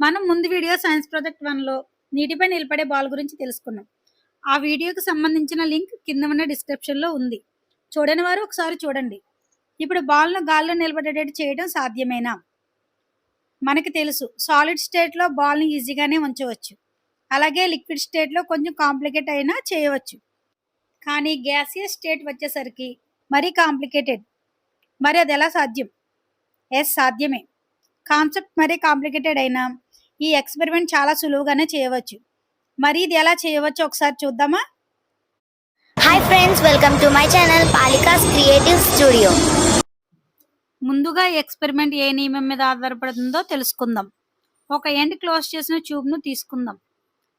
మనం ముందు video science project వన్లో నీటిపై నిలబడే బాల్ గురించి తెలుసుకున్నాం. ఆ వీడియోకి సంబంధించిన లింక్ కింద ఉన్న డిస్క్రిప్షన్లో ఉంది. చూడని వారు ఒకసారి చూడండి. ఇప్పుడు బాల్ను గాల్లో నిలబడేటట్టు చేయడం సాధ్యమేనా? మనకి తెలుసు సాలిడ్ స్టేట్లో బాల్ని ఈజీగానే ఉంచవచ్చు. అలాగే లిక్విడ్ స్టేట్లో కొంచెం కాంప్లికేట్ అయినా చేయవచ్చు. కానీ గ్యాసియస్ స్టేట్ వచ్చేసరికి మరీ కాంప్లికేటెడ్ మరి అది ఎలా సాధ్యం? ఎస్ సాధ్యమే. కాన్సెప్ట్ మరీ కాంప్లికేటెడ్ అయినా ఈ ఎక్స్పెరిమెంట్ చాలా సులువుగానే చేయవచ్చు. మరి ఇది ఎలా చేయవచ్చో ఒకసారి చూద్దామా? Hi friends welcome to my channel పాలికాస్ creative studio ముందుగా ఎక్స్పెరిమెంట్ ఏ నియమం మీద ఆధారపడుతుందో తెలుసుకుందాం. ఒక ఎండ్ క్లోజ్ చేసిన ట్యూబ్ను తీసుకుందాం.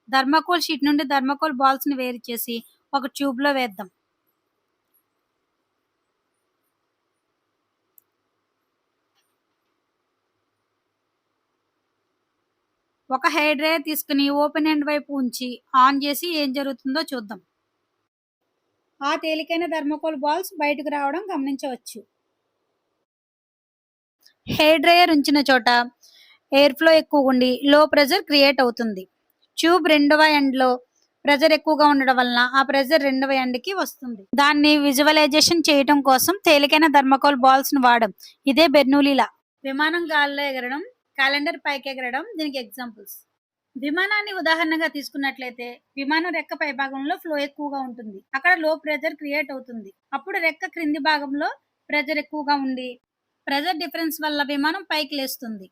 థర్మాకోల్ షీట్ నుండి థర్మాకోల్ బాల్స్ని వేరు చేసి ఒక ట్యూబ్లో వేద్దాం. ఒక హెయిర్ డ్రైయర్ తీసుకుని ఓపెన్ ఎండ్ వైపు ఉంచి ఆన్ చేసి ఏం జరుగుతుందో చూద్దాం. ఆ తేలికైన థర్మాకోల్ బాల్స్ బయటకు రావడం గమనించవచ్చు. హెయిర్ డ్రైయర్ ఉంచిన చోట ఎయిర్ ఫ్లో ఎక్కువ ఉండి లో ప్రెజర్ క్రియేట్ అవుతుంది. ట్యూబ్ రెండవ ఎండ్లో ప్రెజర్ ఎక్కువగా ఉండడం వలన ఆ ప్రెజర్ రెండవ ఎండ్కి వస్తుంది. దాన్ని విజువలైజేషన్ చేయడం కోసం తేలికైన థర్మాకోల్ బాల్స్ను వాడడం ఇదే బెర్నూలీలా. విమానం గాల్లో ఎగరడం క్యాలెండర్ పైకి ఎగరడం దీనికి ఎగ్జాంపుల్స్. విమానాన్ని ఉదాహరణగా తీసుకున్నట్లయితే విమానం రెక్క పై భాగంలో ఫ్లో ఎక్కువగా ఉంటుంది. అక్కడ లో ప్రెజర్ క్రియేట్ అవుతుంది. అప్పుడు రెక్క క్రింది భాగంలో ప్రెజర్ ఎక్కువగా ఉండి ప్రెజర్ డిఫరెన్స్ వల్ల విమానం పైకి లేస్తుంది.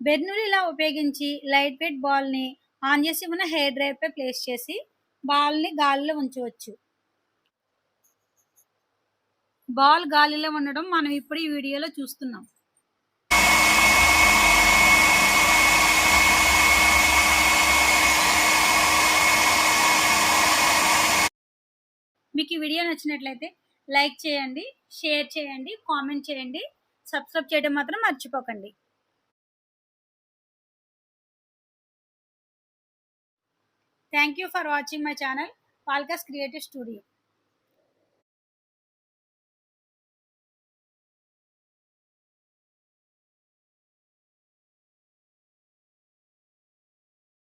బెర్నూలిలా ఉపయోగించి లైట్ వెయిట్ బాల్ని ఆన్ చేసి ఉన్న హెయిర్ డ్రైర్ పై ప్లేస్ చేసి బాల్ని గాలిలో ఉంచవచ్చు. బాల్ గాలిలో ఉండడం మనం ఇప్పుడు ఈ వీడియోలో చూస్తున్నాం. మీకు ఈ వీడియో నచ్చినట్లయితే లైక్ చేయండి షేర్ చేయండి కామెంట్ చేయండి. సబ్స్క్రైబ్ చేయడం మాత్రం మర్చిపోకండి. Thank you for watching my channel పాల్కాస్ creative studio